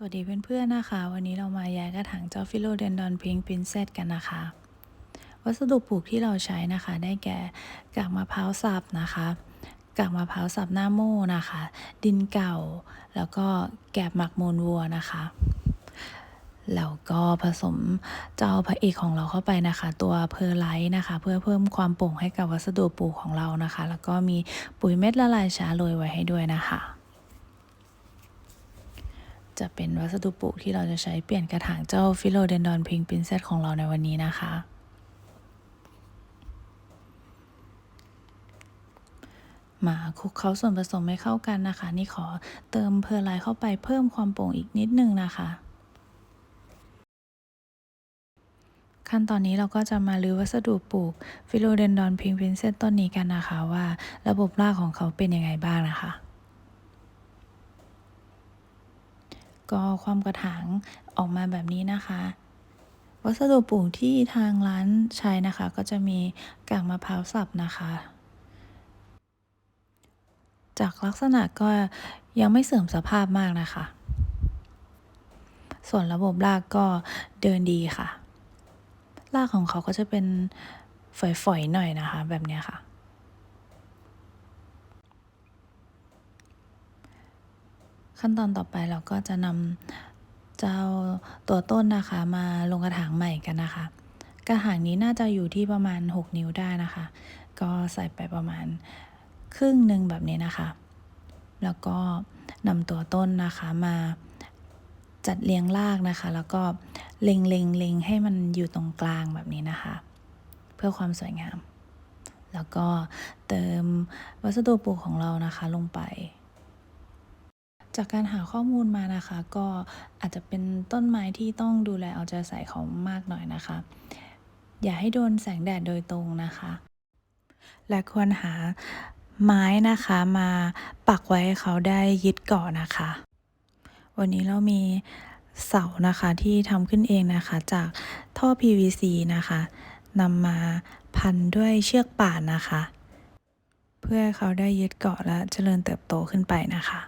สวัสดีเพื่อนๆนะคะ วันนี้เรามาย้ายกระถางเจ้าฟิโลเดนดอนพิงค์ปรินเซสกันนะคะ วัสดุปลูกที่เราใช้นะคะ ได้แก่กากมะพร้าวสับนะคะกากมะพร้าวสับหน้าโม่นะคะ ดินเก่า แล้วก็แกบหมักมูลวัวนะคะแล้วก็ผสมเจ้าพระเอกของเราเข้าไปนะคะ ตัวเพอร์ไลท์นะคะ เพื่อเพิ่มความโปร่งให้กับวัสดุปลูกของเรานะคะ แล้วก็มีปุ๋ยเม็ดละลายช้าโรยไว้ให้ด้วยนะคะ จะเป็นวัสดุปลูกที่เราจะใช้เปลี่ยนกระถางเจ้าฟิโลเดนดอนพิง p ินเซตของเราในวันนี้นะคะ มาคลุกเคล้าส่วนผสมให้เข้ากันนะคะ นี่ขอเติมเพอร์ไลท์เข้าไปเพิ่มความโปร่งอีกนิดนึงนะคะ ขั้นตอนนี้เราก็จะมาลื้อวัสดุปลูกฟิโลเดนดอนพิง p ินเซตต้นนี้กันนะคะว่าระบบรากของเขาเป็นยังไงบ้างนะคะ ก็ความกระถางออกมาแบบนี้นะคะ วัสดุปลูกที่ทางร้านใช้นะคะ ก็จะมีกากมะพร้าวสับนะคะ จากลักษณะก็ยังไม่เสื่อมสภาพมากนะคะ ส่วนระบบรากก็เดินดีค่ะ รากของเขาก็จะเป็นฝอยๆหน่อยนะคะ แบบนี้ค่ะ ขั้นตอนต่อไปเราก็จะนำเจ้าตัวต้นนะคะมาลงกระถางใหม่กันนะคะ กระถางนี้น่าจะอยู่ที่ประมาณ 6 นิ้วได้นะคะ ก็ใส่ไปประมาณครึ่งหนึ่งแบบนี้นะคะ แล้วก็นำตัวต้นนะคะมาจัดเรียงรากนะคะ แล้วก็เล็งเล็งเล็งให้มันอยู่ตรงกลางแบบนี้นะคะ เพื่อความสวยงาม แล้วก็เติมวัสดุปลูกของเรานะคะลงไป จากการหาข้อมูลมานะคะ ก็อาจจะเป็นต้นไม้ที่ต้องดูแลเอาใจใส่เขามากหน่อยนะคะ อย่าให้โดนแสงแดดโดยตรงนะคะ และควรหาไม้นะคะมาปักไว้ให้เขาได้ยึดเกาะนะคะ วันนี้เรามีเสานะคะที่ทำขึ้นเองนะคะ จากท่อ PVC นะคะนำมาพันด้วยเชือกป่านนะคะ เพื่อให้เขาได้ยึดเกาะและเจริญเติบโตขึ้นไปนะคะ